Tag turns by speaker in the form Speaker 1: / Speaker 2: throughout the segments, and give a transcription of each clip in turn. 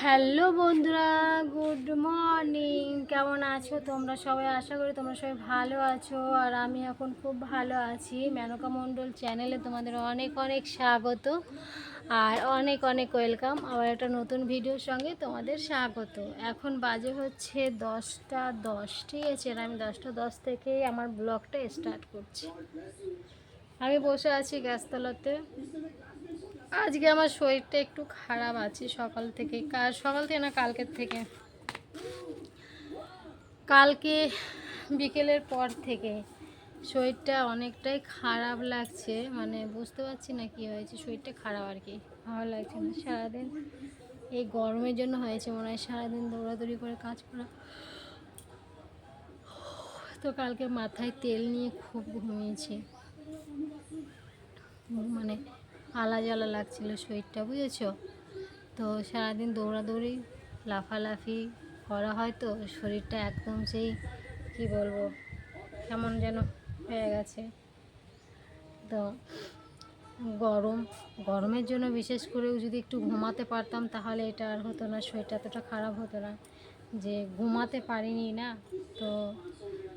Speaker 1: Hello বন্ধুরা, good morning. কেমন আছো তোমরা সবাই? আশা করি তোমরা সবাই ভালো আছো। আর আমি এখন খুব ভালো আছি। মেনকা মণ্ডল চ্যানেলে তোমাদের অনেক অনেক স্বাগত আর অনেক অনেক ওয়েলকাম। আবার একটা নতুন ভিডিওর সঙ্গে তোমাদের স্বাগত। এখন বাজে হচ্ছে দশটা দশ, ঠিক আছে? আর আমি দশটা দশ থেকেই আমার ব্লগটা স্টার্ট করছি। আমি বসে আছি গ্যাসতলাতে আজকে আমার শরীরটা একটু খারাপ আছে সকাল থেকে। কাল সকাল থেকে না, কালকের থেকে। কালকে বিকেলের পর থেকে শরীরটা অনেকটাই খারাপ লাগছে। মানে বুঝতে পারছি না কি হয়েছে, শরীরটা খারাপ আর কি। ভালো লাগছে না। সারাদিন এই গরমের জন্য হয়েছে মনে হয়, সারাদিন দৌড়াদৌড়ি করে কাজ করা। তো কালকে মাথায় তেল নিয়ে খুব ঘুমিয়েছি। মানে আলা জ্বালা লাগছিল শরীরটা, বুঝেছ? তো সারাদিন দৌড়াদৌড়ি, লাফালাফি করা হয় তো, শরীরটা একদম সেই, কি বলব, কেমন যেন হয়ে গেছে। তো গরম, গরমের জন্য বিশেষ করেও যদি একটু ঘুমাতে পারতাম, তাহলে এটা আর হতো না, শরীরটা এতটা খারাপ হতো না। যে ঘুমাতে পারিনি না, তো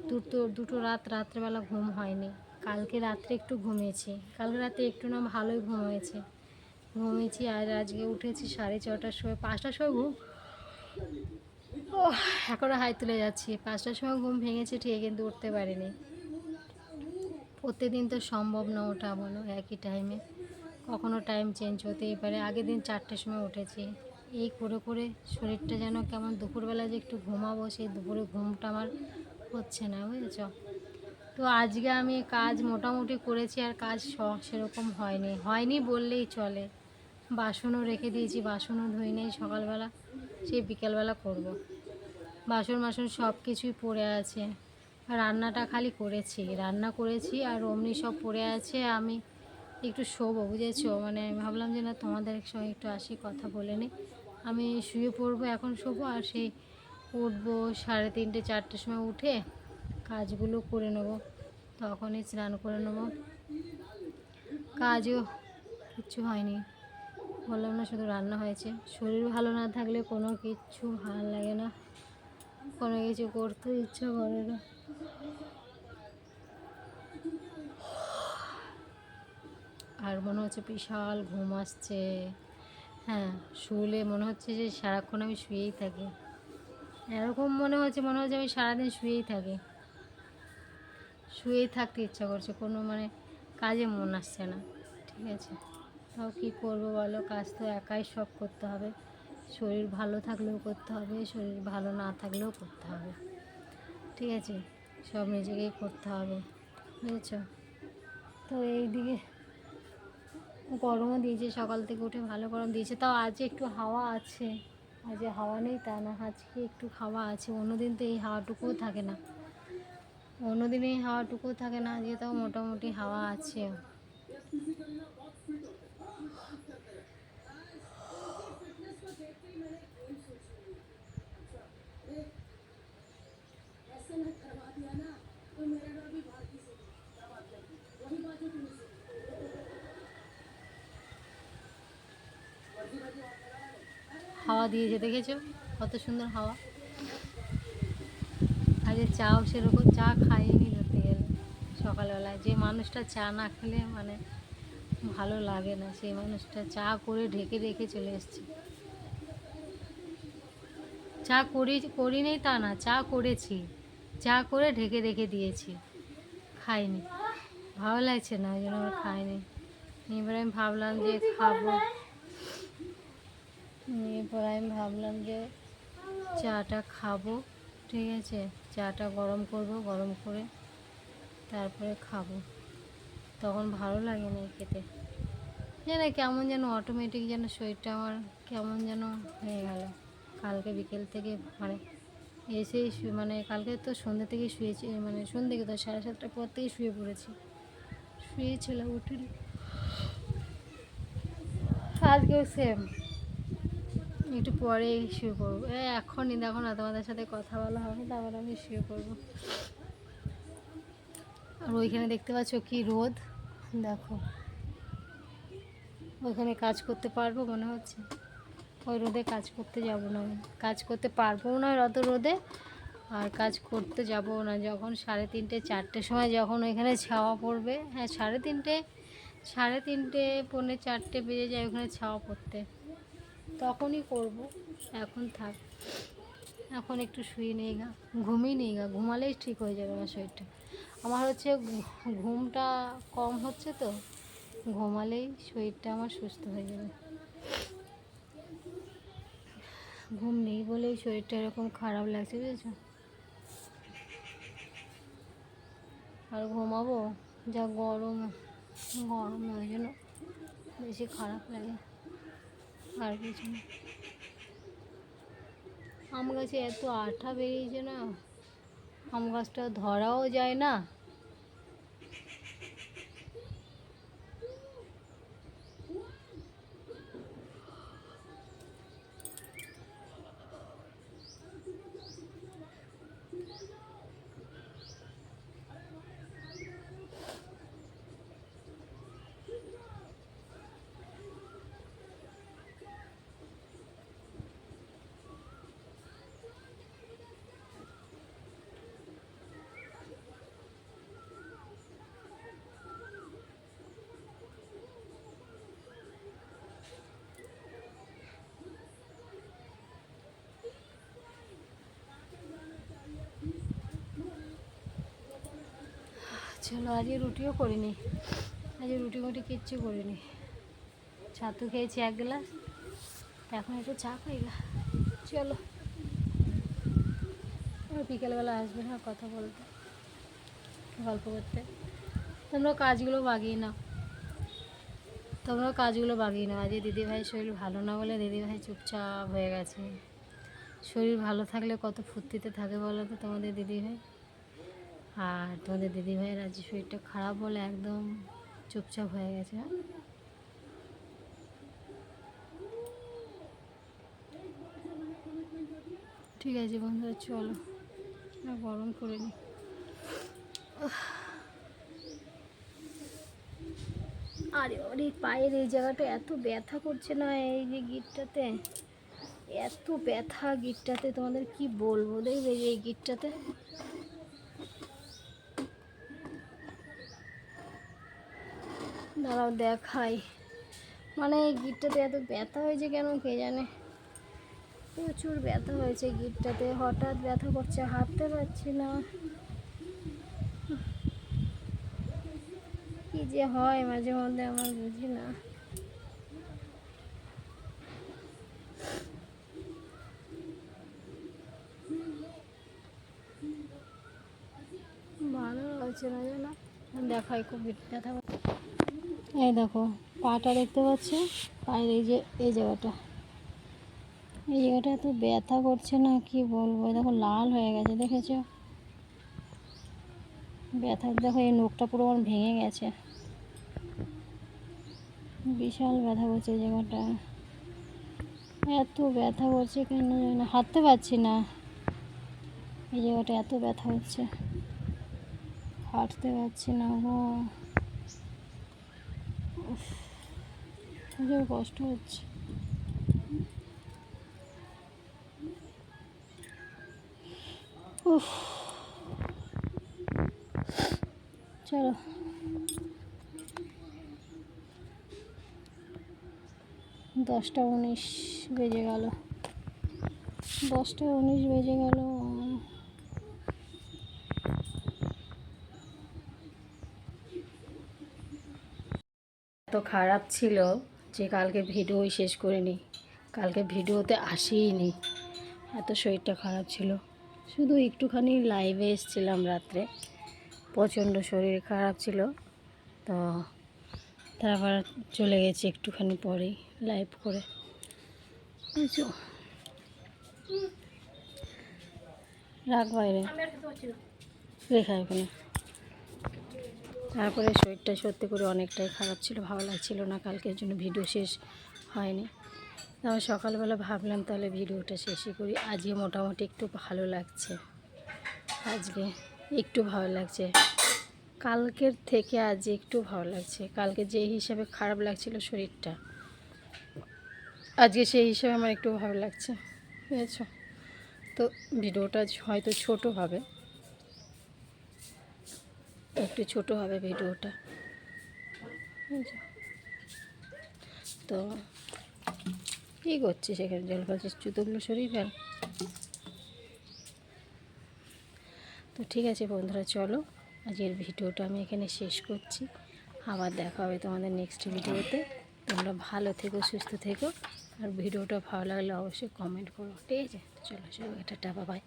Speaker 1: দুটো দুটো রাত রাত্রেবেলা ঘুম হয়নি। কালকে রাত্রে একটু ঘুমিয়েছি। কালকে রাতে একটু না ভালোই ঘুম হয়েছে ঘুমিয়েছি আর আজকে উঠেছি সাড়ে ছটার সময়, পাঁচটার সময় ঘুম ও এখনও হাই তুলে যাচ্ছি। পাঁচটার সময় ঘুম ভেঙেছে ঠিক কিন্তু উঠতে পারিনি। প্রত্যেকদিন তো সম্ভব না ওঠা বলো, একই টাইমে কখনো টাইম চেঞ্জ হতেই পারে। আগের দিন চারটের সময় উঠেছি। এই করে করে শরীরটা যেন কেমন, দুপুরবেলা যে একটু ঘুমাবো, সেই দুপুরে ঘুমটা আমার হচ্ছে না, বুঝেছ? তো আজকে আমি কাজ মোটামুটি করেছি আর কাজ স- সেরকম হয়নি। হয়নি বললেই চলে। বাসনও রেখে দিয়েছি, বাসনও ধুই নেই সকালবেলা, সেই বিকেলবেলা করব। বাসন বাসন সব কিছুই পড়ে আছে। রান্নাটা খালি করেছি, রান্না করেছি আর অমনি সব পড়ে আছে, আমি একটু শোবো, বুঝেছ? মানে আমি ভাবলাম যে না, তোমাদের সঙ্গে একটু আসি, কথা বলে নিই। আমি শুয়ে পড়ব, এখন শোবো আর সেই উঠবো সাড়ে তিনটে, চারটের সময় উঠে কাজগুলো করে নেব। তখনই স্নান করে নেব। কাজও কিচ্ছু হয়নি। বললাম না, শুধু রান্না হয়েছে। শরীর ভালো না থাকলে কোনো কিচ্ছু ভালো লাগে না। কোনো কিছু করতে ইচ্ছা করে না। আর মনে হচ্ছে বিশাল ঘুম আসছে। হ্যাঁ শুলে মনে হচ্ছে যে সারাক্ষণ আমি শুয়েই থাকি। এরকম মনে হচ্ছে মনে হচ্ছে আমি সারাদিন শুয়েই থাকি। শুয়েই থাকতে ইচ্ছা করছে, কোনো মানে কাজে মন আসছে না, ঠিক আছে? তাও কী করব বলো? কাজ তো একাই সব করতে হবে। শরীর ভালো থাকলেও করতে হবে, শরীর ভালো না থাকলেও করতে হবে, ঠিক আছে? সব নিজেকেই করতে হবে, বুঝেছ? তো এই দিকে গরমও দিয়েছে, সকাল থেকে উঠে ভালো গরম দিয়েছে। তাও আজ একটু হাওয়া আছে আজ হাওয়া নেই, তা না, আজকে একটু হাওয়া আছে, অন্যদিন তো এই হাওয়াটুকুও থাকে না। অন্যদিন এই হাওয়াটুকুও থাকে না আজকে তাও মোটামুটি হাওয়া আছে। হাওয়া দিয়েছে, দেখেছ? কত সুন্দর হাওয়া। আজকে চাও সেরকম চা খাইনি ধরতে গেলে সকালবেলায়। যে মানুষটা চা না খেলে মানে ভালো লাগে না। সেই মানুষটা চা করে ঢেকে রেখে চলে এসছে। চা করি করি নেই তা না, চা করেছি। চা করে ঢেকে রেখে দিয়েছি। খাইনি। ভালো লাগছে না, ওই জন্য আমরা খাইনি। এবার আমি ভাবলাম যে খাব। এরপর আমি ভাবলাম যে চাটা খাব। ঠিক আছে, চাটা গরম করব, গরম করে তারপরে খাব। তখন ভালো লাগে না খেতে। যেন কেমন যেন অটোমেটিক যেন শরীরটা আমার কেমন যেন হয়ে গেল। কালকে বিকেল থেকে মানে এসেই মানে কালকে তো সন্ধ্যে থেকেই শুয়েছি মানে সন্ধ্যে থেকে তো সাড়ে সাতটার পর থেকেই শুয়ে পড়েছি। শুয়েছিলাম উঠিনি আজকেও সেম একটু পরে শুয়ে পড়ব। এ, এখনই দেখো না, তোমাদের সাথে কথা বলা হবে, তারপর আমি শুয়ে পড়ব। আর ওইখানে দেখতে পাচ্ছ কি রোদ? দেখো। ওইখানে কাজ করতে পারব মনে হচ্ছে? ওই রোদে কাজ করতে যাব না। আমি কাজ করতে পারব না অত রোদে, আর কাজ করতে যাব না। যখন সাড়ে তিনটে, চারটের সময় যখন ওইখানে ছাওয়া পড়বে হ্যাঁ সাড়ে তিনটে সাড়ে তিনটে, পৌনে চারটে বেজে যায় ওখানে ছাওয়া পড়তে। তখনই করব। এখন থাক। এখন একটু শুয়ে নেই গা। ঘুমিয়ে নেই গা। ঘুমালেই ঠিক হয়ে যাবে আমার শরীরটা। আমার হচ্ছে ঘুমটা কম হচ্ছে তো। ঘুমালেই শরীরটা আমার সুস্থ হয়ে যাবে। ঘুম নেই বলেই শরীরটা এরকম খারাপ লাগছে, বুঝেছ? আর ঘুমাবো? যা গরম গরম ওই জন্য বেশি খারাপ লাগে। আর কিছু না। আম গাছে এত আঠা বেরিয়েছে না আম গাছটা ধরাও যায় না। চলো, আজকে রুটিও করিনি। আজকে রুটি মুটি কিচ্ছু করিনি। ছাতু খেয়েছি এক গ্লাস। এখন একটু চা খাই চলো। বিকেলবেলা আসবে না কথা বলতে, গল্প করতে। তোমরা কাজগুলো বাগিয়ে নাও। তোমরা কাজগুলো বাগিয়ে নাও। আজকে দিদিভাই শরীর ভালো না বলে দিদিভাই চুপচাপ হয়ে গেছে। শরীর ভালো থাকলে কত ফুর্তিতে থাকে বলো তো তোমাদের দিদিভাই? আর তোমাদের দিদিভাইয়ের আজ শরীরটা খারাপ বলে একদম চুপচাপ হয়ে গেছে? ঠিক আছে বন্ধুরা, চলো আর গরম করে নি আরে ওরে পায়ের এই জায়গাটা এত ব্যথা করছে না এই যে গিটটাতে? এত ব্যথা গিটটাতে, তোমাদের কি বলব? দেখবে এই গিটটাতে? দাঁড়াও, দেখাই। মানে এই গিটটাতে এত ব্যথা হয়েছে কেন কে জানে? প্রচুর ব্যথা হয়েছে গিটটাতে, হঠাৎ ব্যথা করছে, হাঁটতে পারছি না। কি যে হয় মাঝে মধ্যে আমার, বুঝি না। ভালো লাগছে না যেন দেখায় খুব ব্যথা। এই দেখো, পাটা দেখতে পাচ্ছ? পায়ের এই যে, এই জায়গাটা। এই জায়গাটা এত ব্যথা করছে না, কি বলব? দেখো, লাল হয়ে গেছে, দেখেছ? ব্যথা, দেখো, এই নখটা পুরো আমার ভেঙে গেছে। বিশাল ব্যথা করছে এই জায়গাটা। এত ব্যথা করছে কেন না, হাঁটতে পারছি না। এই জায়গাটা এত ব্যথা হচ্ছে হাঁটতে পারছি না প্রচুর কষ্ট হচ্ছে। উফ। চলো। দশটা উনিশ বেজে গেল। দশটা উনিশ বেজে গেল এত খারাপ ছিল যে কালকে ভিডিওই শেষ করিনি। কালকে ভিডিওতে আসিনি এত শরীরটা খারাপ ছিল। শুধু একটুখানি লাইভে এসেছিলাম রাত্রে। প্রচণ্ড শরীর খারাপ ছিল। তো তারপর চলে গেছি একটুখানি পরেই লাইভ করে। রাখ বাইরে। রেখা এখানে তারপরে শরীরটা সত্যি করে অনেকটাই খারাপ ছিল, ভালো লাগছিল না, কালকের জন্য ভিডিও শেষ হয়নি। তারপর সকালবেলা ভাবলাম তাহলে ভিডিওটা শেষই করি। আজকে মোটামুটি একটু ভালো লাগছে। আজকে একটু ভালো লাগছে। কালকের থেকে আজ একটু ভালো লাগছে। কালকে যে হিসাবে খারাপ লাগছিল শরীরটা,
Speaker 2: আজকে সেই হিসাবে আমার একটু ভালো লাগছে। বুঝেছ? তো ভিডিওটা হয়তো ছোট হবে। একটু ছোট হবে ভিডিওটা। তো, কী করছিস সেখানে জল খাচ্ছিস জুতোগুলো সরিয়ে ফেল। তো ঠিক আছে বন্ধুরা, চলো। আজকের ভিডিওটা আমি এখানে শেষ করছি। আবার দেখা হবে তোমাদের নেক্সট ভিডিওতে। তোমরা ভালো থেকো, সুস্থ থেকো। আর ভিডিওটা ভালো লাগলে অবশ্যই কমেন্ট করো। ঠিক আছে? চলো সবাই টাটা বাবাই